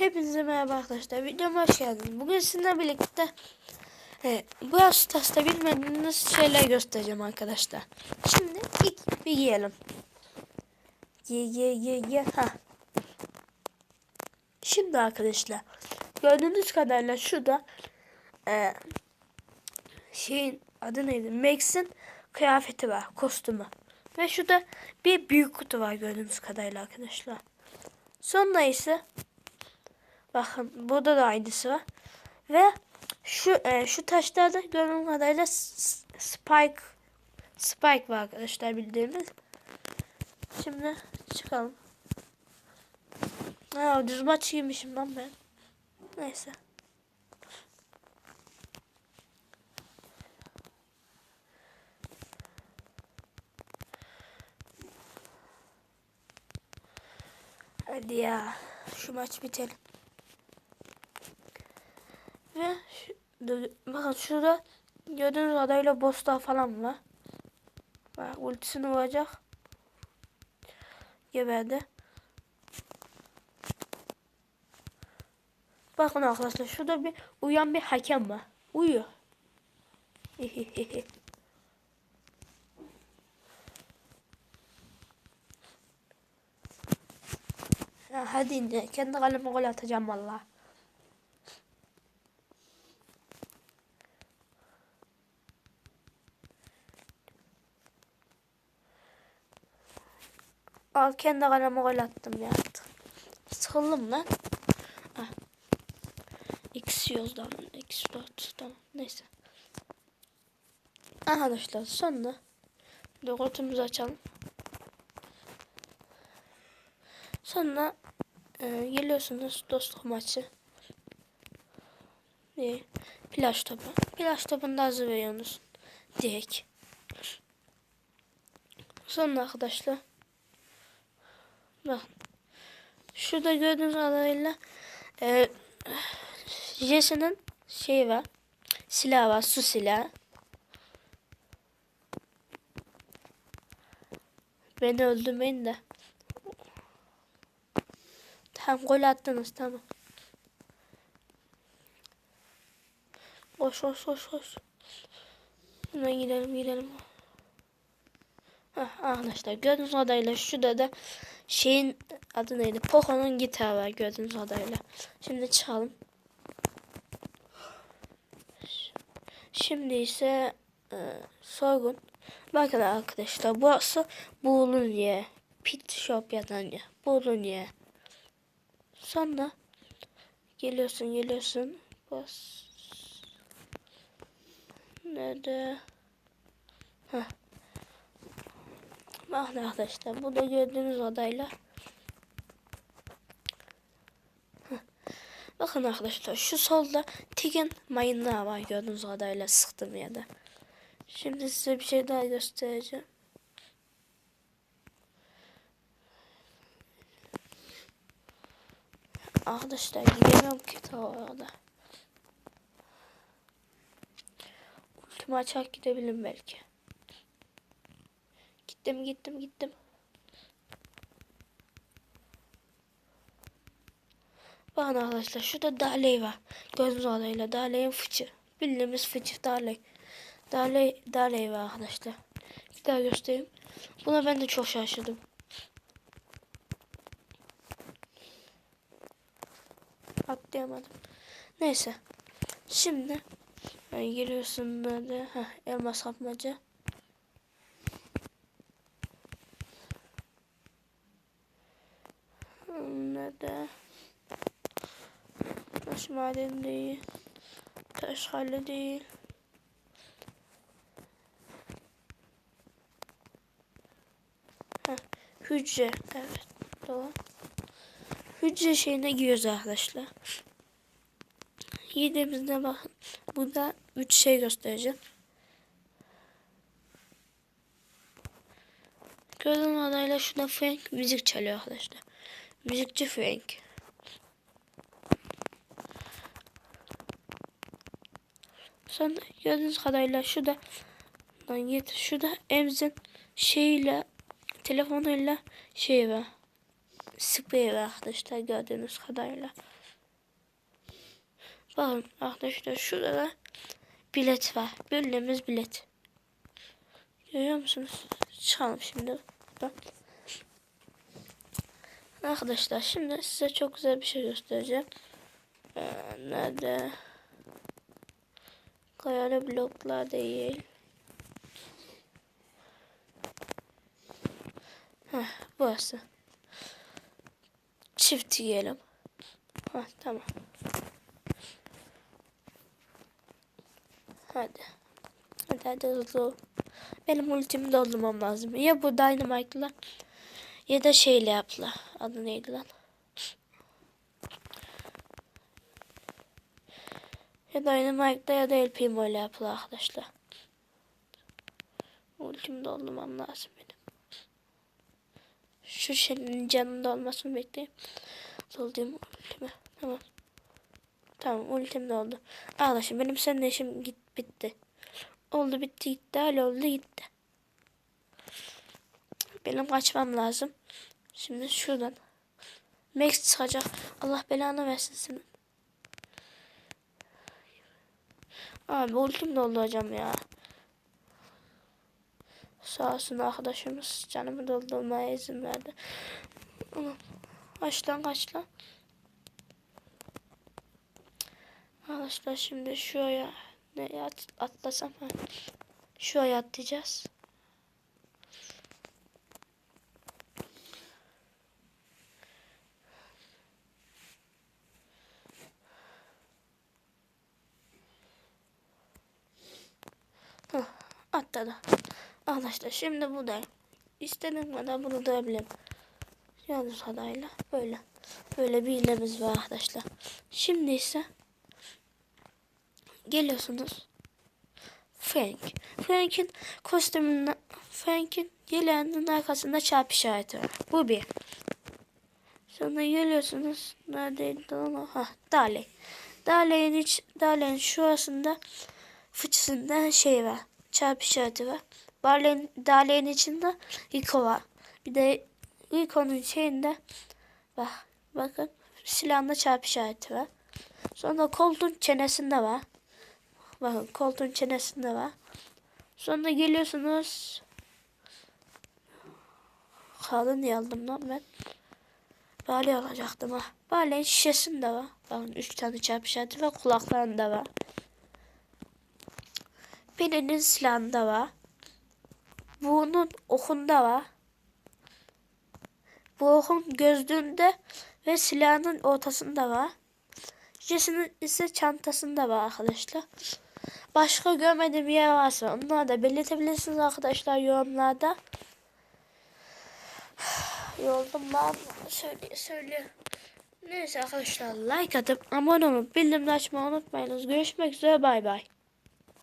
Hepinize merhaba arkadaşlar. Videoma hoş geldiniz. Bugün sizinle birlikte e, bu hastasında bilmediğiniz şeyler göstereceğim arkadaşlar. Şimdi ilk bir yiyelim. Ye ye ye ye. Ha. Şimdi arkadaşlar gördüğünüz kadarıyla şurada e, şeyin adı neydi? Max'in kıyafeti var. Kostümü. Ve şurada bir büyük kutu var gördüğünüz kadarıyla arkadaşlar. Sonra ise Bakın burada da aynısı var. Ve şu e, şu taşlarda gördüğüm kadarıyla spike spike var arkadaşlar bildiğimiz. Şimdi çıkalım. Ha, düz maç giymişim lan ben. Neyse. Hadi ya. Şu maç bitelim. Ve şu, bakın şurada gördüğünüz adayla bosslar falan var. Bak ultisini vuracak. Geberdi. Bakın arkadaşlar şurada bir uyan bir hakem var. Uyuyor. Ya hadi indi. Kendi kaleme gol atacağım vallahi. Al kendi kaleme gol attım ya artık. Sıkıldım lan. Ah. X yazdım. X dört. Tamam. Neyse. Arkadaşlar sonra dur kutumuzu açalım. Sonra e, geliyorsunuz dostluk maçı. E, plaj topu. Plaj topunda hazır veriyorsunuz. Direkt. Sonra arkadaşlar Bak. Şurada gördüğünüz kadarıyla e, Jesse'nin şeyi var. Silahı var. Su silahı. Beni öldürmeyin de. Tamam gol attınız tamam. Koş koş koş koş. Hemen gidelim gidelim. Heh, arkadaşlar gördüğünüz kadarıyla şurada da şeyin adı neydi? Poco'nun gitarı var gördüğünüz kadarıyla. Şimdi çalalım. Şimdi ise e, sorgun. Bakın arkadaşlar burası ye. Pit shop yazan yer. Ye. Sonra geliyorsun geliyorsun. Bas. Nerede? Heh. Bakın arkadaşlar burada gördüğünüz adayla. Bakın arkadaşlar şu solda Tigin mayınlar var gördüğünüz adayla sıktım ya da. Şimdi size bir şey daha göstereceğim. Arkadaşlar gidemem ki ta orada. Ultimi açarak gidebilirim belki. Gittim gittim gittim. Bakın arkadaşlar şurada Darley var. Gördüğünüz adayla Darley'in fıçı. Bildiğimiz fıçı Darley. Darley, Darley var arkadaşlar. Bir daha göstereyim. Buna ben de çok şaşırdım. Atlayamadım. Neyse. Şimdi yani geliyorsun böyle. Heh, elmas kapmaca. Nerede? Taş maden değil. Taş hali değil. Heh, hücre. Evet. Doğru. Hücre şeyine giriyoruz arkadaşlar. Yediğimizde bakın. Burada üç şey göstereceğim. Gördüğün adayla şurada Frank müzik çalıyor arkadaşlar. Müzikçi Frank. Sonra gördüğünüz kadarıyla şurada lan git şurada Emz'in şeyiyle telefonuyla şey var. Sprey var arkadaşlar gördüğünüz kadarıyla. Bakın arkadaşlar şurada da bilet var. Bildiğimiz bilet. Görüyor musunuz? Çıkalım şimdi. Bak. Arkadaşlar şimdi size çok güzel bir şey göstereceğim. Ee, nerede? Kayalı bloklar değil. Heh, burası. Çift yiyelim. Ha tamam. Hadi. Hadi hadi hızlı. Benim ultimi doldurmam lazım. Ya bu Dynamite'la ya da şeyle yapla. Adı neydi lan? Ya Dynamite'la ya da El Primo yapla arkadaşlar. Ultimi doldurmam lazım benim. Şu şeyin canında olmasını bekleyeyim. Doldurayım ultimi. Tamam. Tamam ultim de oldu. Arkadaşlar benim seninle işim git bitti. Oldu bitti gitti hala oldu gitti. Benim kaçmam lazım. Şimdi şuradan. Max çıkacak. Allah belanı versin senin. Abi ultim doldu hocam ya. Sağ olsun arkadaşımız canımı doldurmaya izin verdi. Ama kaç lan kaç lan. Arkadaşlar şimdi şuraya ne at, atlasam ha. Şuraya atlayacağız. Atladı. Arkadaşlar şimdi buradayım. İstediğim kadar bunu duyabilirim. Yalnız adayla böyle. Böyle bir iğnemiz var arkadaşlar. Şimdi ise geliyorsunuz. Frank. Frank'in kostümünün Frank'in yeleğinin arkasında çarp işareti var. Bu bir. Sonra geliyorsunuz. Neredeydi onu? Ha, Dale. Dale'nin iç, Dale'nin şurasında fıçısında şey var. Çarp işareti var. Barley'in, Dale'nin içinde Rico var. Bir de Rico'nun şeyinde bak bakın silahında çarp işareti var. Sonra koltuğun çenesinde var. Bakın koltuğun çenesinde var. Sonra geliyorsunuz. Kalın niye aldım lan ben? Bale alacaktım ha. Bale'nin şişesinde var. Bakın üç tane çarp işareti ve kulaklarında var. Birinin silahında var. Bunun okunda var. Bu okun gözlüğünde ve silahının ortasında var. Şişesinin ise çantasında var arkadaşlar. Başka görmediğim yer varsa onları da belirtebilirsiniz arkadaşlar yorumlarda. Yoruldum lan. Söyle söyle. Neyse arkadaşlar like atıp abone olup bildirimleri açmayı unutmayınız. Görüşmek üzere bay bay.